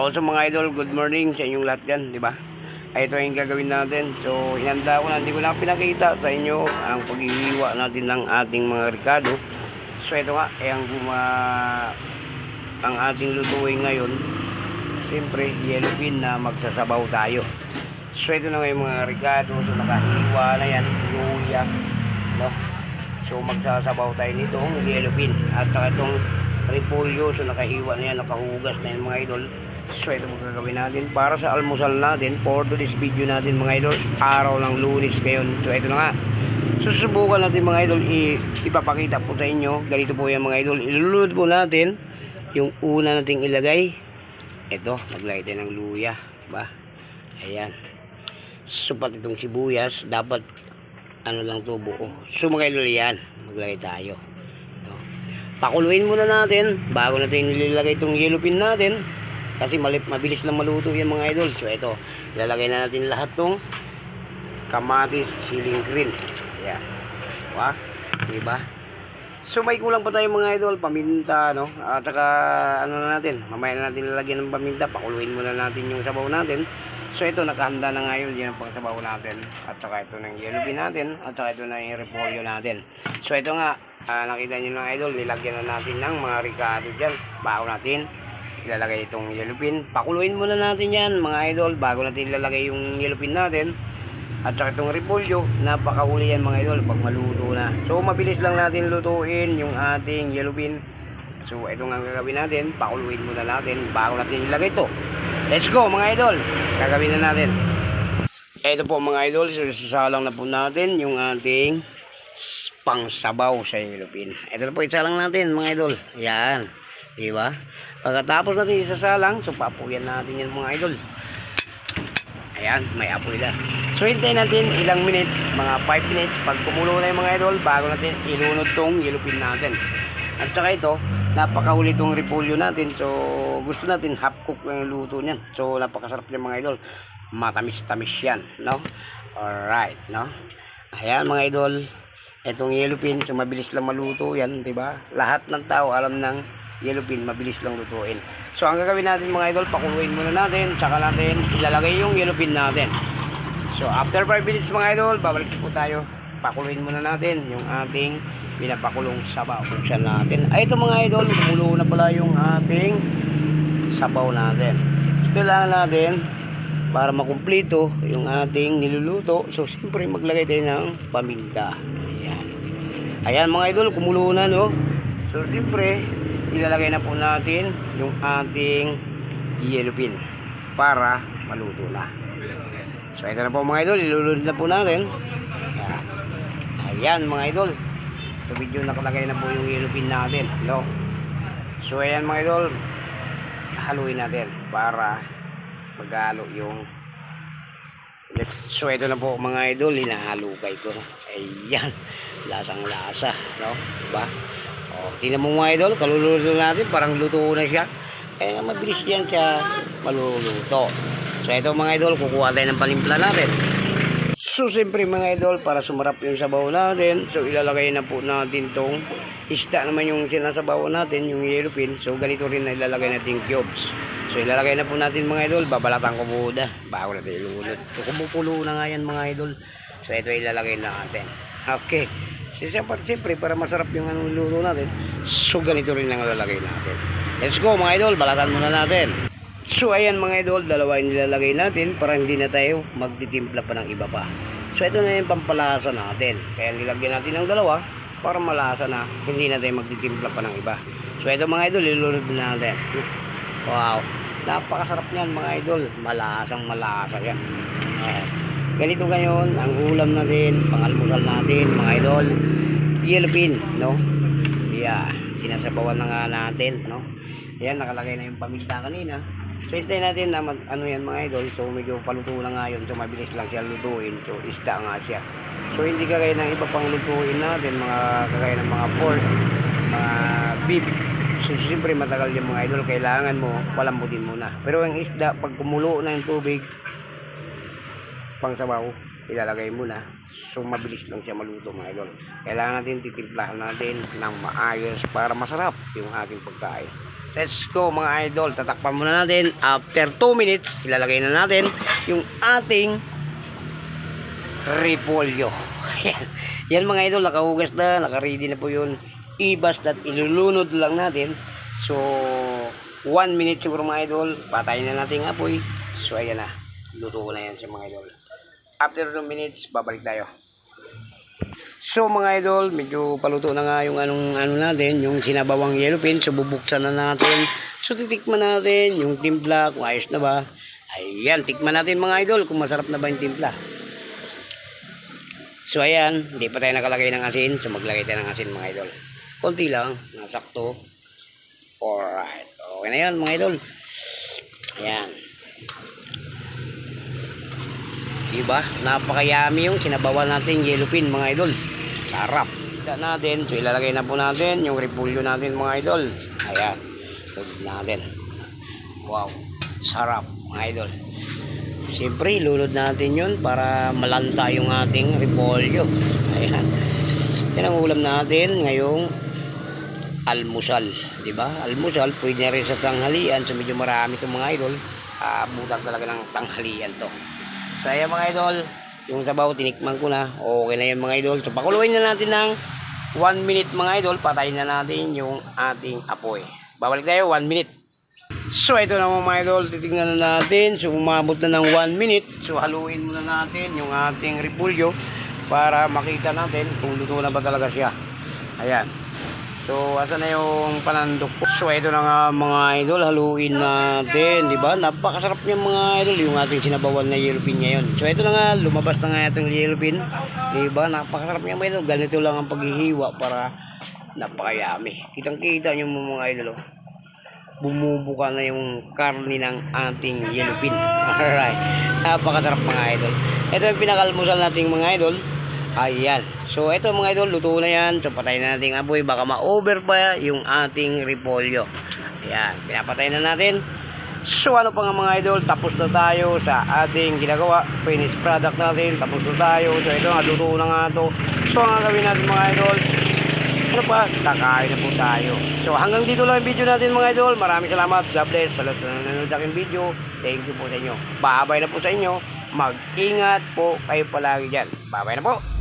Also mga idol, good morning sa inyong lahat dyan, di ba? Ay, ito yung gagawin natin. So, inanda ko na, hindi ko na pinakita sa inyo ang paghihiwa natin ng ating mga ricado. So, ito nga, eh, ang guma... ang ating lutuin ngayon, siyempre, yellow bean na magsasabaw tayo. So, ito na nga yung mga ricado. So, nakahiwa na yan, luya, no? So, magsasabaw tayo nitong yellow bean. At saka itong repolyo, so nakahiwa na yan, nakahugas na yan mga idol. So ito mga gagawin natin para sa almusal natin for today's video natin mga idol. Araw ng lunes ngayon. So ito na nga. Susubukan natin mga idol, i ipapakita po sa inyo. Ganito po yan mga idol. Ilulunod po natin yung una nating ilagay. Ito, naglagay tayo ng luya. Ba? Ayan. So pati itong sibuyas, dapat ano lang to buo. So mga idol yan, maglagay tayo. Pakuluin muna natin bago natin nilagay itong yellow pin natin. Kasi malip, mabilis lang maluto yan mga idol. So ito, ilalagay na natin lahat tong kamatis, siling green. Ayan. Diba? Diba? So may kulang pa tayo mga idol, paminta, no? At saka ano na natin, mamaya na natin lalagyan ng paminta, pakuluin muna natin yung sabaw natin. So ito, nakahanda na ngayon, yun ang pangsabaw natin. At saka ito na yung yellow bean natin, at saka ito na yung repolyo natin. So ito nga, ah, nakita nyo ng idol, nilagyan na natin ng mga ricado dyan, bago natin ilalagay itong yellow pin. Pakuluin muna natin yan mga idol bago natin ilalagay yung yellow pin natin. At saka itong repolyo, napakahuli yan mga idol pag maluto na. So mabilis lang natin lutuin yung ating yellow pin. So ito nga gagawin natin, pakuluin muna natin bago natin ilagay ito. Let's go mga idol, gagawin na natin. Ito po mga idol, so sasalang na po natin yung ating pangsabaw sa yellow pin. Ito na po isalang natin mga idol. Yan. Di ba? Pagkatapos natin isasalang, so papuyan natin yan mga idol. Ayan, may apoy na. So hintayin natin ilang minutes, mga 5 minutes. Pag kumulo na yung mga idol, bago natin ilunod tong yellow pin natin. At saka ito, napakahuli tong repolyo natin. So gusto natin half cook lang yung luto niyan. So napakasarap niyan mga idol. Matamis-tamis yan, no? Alright, no? Ayan mga idol, Itong yellow pin, so mabilis lang maluto yan, di ba? Lahat ng tao alam ng yellow pin, mabilis lang lutuin. So ang gagawin natin mga idol, pakuluin muna natin, tsaka natin ilalagay yung yellow pin natin. So after 5 minutes mga idol, babalik po tayo. Pakuluin muna natin yung ating pinapakulong sabaw. Buksan natin. Ay ito mga idol, kumulo na pala yung ating sabaw natin. So kailangan natin para makumpleto yung ating niluluto. So siyempre maglagay tayo ng paminta. Ayan. Ayan mga idol, kumulo na no. So siyempre, ilalagay na po natin yung ating yellow pin para maluto na. So ito na po mga idol, ilulunod na po natin. Ayan. Ayan mga idol. So video nakalagay na po yung yellow pin natin. No? So ayan mga idol, haluin natin para maghalo yung So ito na po mga idol, hinahalukay ko. Ayan, lasang lasa, no? Diba? O, tingnan mo mga idol, kaluluto natin, parang luto na siya. Kaya mabilis yan siya maluluto. So ito mga idol, kukuha tayo ng palimpla natin. So siyempre mga idol, para sumarap yung sabaw natin, so ilalagay na po natin tong isda naman yung sinasabaw natin, yung yellow. So ganito rin na ilalagay natin cubes. So ilalagay na po natin mga idol, babalatan ko muna bago natin ilunod. So kumukulo na nga yan mga idol. So ito ilalagay na natin. Okay. So siyempre, siyempre para masarap yung anong luto natin, so ganito rin ang ilalagay natin. Let's go mga idol, balatan muna natin. So ayan mga idol, dalawa yung nilalagay natin para hindi na tayo magtitimpla pa ng iba pa. So ito na yung pampalasa natin. Kaya nilagyan natin ng dalawa para malasa na hindi na tayo magtitimpla pa ng iba. So ito mga idol, ilunod na natin. Wow. Napakasarap niyan mga idol. Malasang malasa yan. Ayan. Ganito ngayon ang ulam natin, pangalmusal natin mga idol. Yellow bean, no? Yeah. Sinasabawan na nga natin, no? Ayan, nakalagay na yung paminta kanina. So, hintayin natin na mag, ano yan mga idol. So, medyo paluto na nga yun. So, mabilis lang siya lutuin. So, isda nga siya. So, hindi kagaya ng iba pang lutuin natin. Mga kagaya ng mga pork, mga beef. So, siyempre matagal yung mga idol. Kailangan mo, palambutin muna. Pero ang isda, pag kumulo na yung tubig, pang sabaw, ilalagay mo na. So, mabilis lang siya maluto mga idol. Kailangan natin titimplahan natin ng maayos para masarap yung ating pagkain. Let's go mga idol. Tatakpan muna natin. After 2 minutes, ilalagay na natin yung ating repolyo. Yan. Mga idol, nakahugas na, nakaready na po yun. Ibas at ilulunod lang natin. So, 1 minute siguro mga idol. Patayin na natin ang apoy. So, ayan na. Luto ko na yan sa mga idol. After 2 minutes, babalik tayo. So mga idol, medyo paluto na nga yung anong ano natin, yung sinabawang yellow pin. So bubuksan na natin. So titikman natin yung timpla, kung ayos na ba. Ayan, tikman natin mga idol kung masarap na ba yung timpla. So ayan, hindi pa tayo nakalagay ng asin. So maglagay tayo ng asin mga idol. Konti lang, nasakto. Alright, okay na yan mga idol. Ayan. Diba? Napakayami yung sinabawan natin yellow pin mga idol. Sarap. Isda natin. So ilalagay na po natin yung repulyo natin mga idol. Ayan. Lulod natin. Wow. Sarap mga idol. Siyempre, lulod natin yun para malanta yung ating repolyo. Ayan. Yan ang ulam natin ngayong almusal. di ba? Almusal, pwede rin sa tanghalian. So medyo marami itong mga idol. Aabutan talaga ng tanghalian to. So ayan mga idol, yung sabaw tinikman ko na. Okay na yan mga idol. So pakuluin na natin ng 1 minute mga idol. Patayin na natin yung ating apoy. Babalik tayo 1 minute. So ito na mga idol, titingnan na natin. So umabot na ng 1 minute. So haluin muna natin yung ating repulyo para makita natin kung luto na ba talaga siya. Ayan. So, asa na yung panandok po? So, ito na nga mga idol, haluin natin, di ba? Napakasarap niya mga idol, yung ating sinabawan na yellow pin ngayon. So, ito na nga, lumabas na nga itong yellow pin, di ba? Napakasarap niya mga idol, ganito lang ang paghihiwa para napakayami. Kitang-kita niyo mga idol, oh. Bumubuka na yung karni ng ating yellow pin. Alright. Napakasarap mga idol. Ito yung pinakalmusal nating mga idol. Ayan. So, ito mga idol, luto na yan. So, patayin na natin ang apoy. Baka ma-over pa yung ating repolyo. Ayan. Pinapatay na natin. So, ano pa nga mga idol, tapos na tayo sa ating ginagawa. Finished product natin. Tapos na tayo. So, ito luto na nga to. So, ang gagawin natin mga idol, ano pa, kakain na po tayo. So, hanggang dito lang yung video natin mga idol. Maraming salamat. God bless. Sa lahat na nanonood aking video. Thank you po sa inyo. Babay na po sa inyo. Mag-ingat po kayo palagi dyan. Babay na po.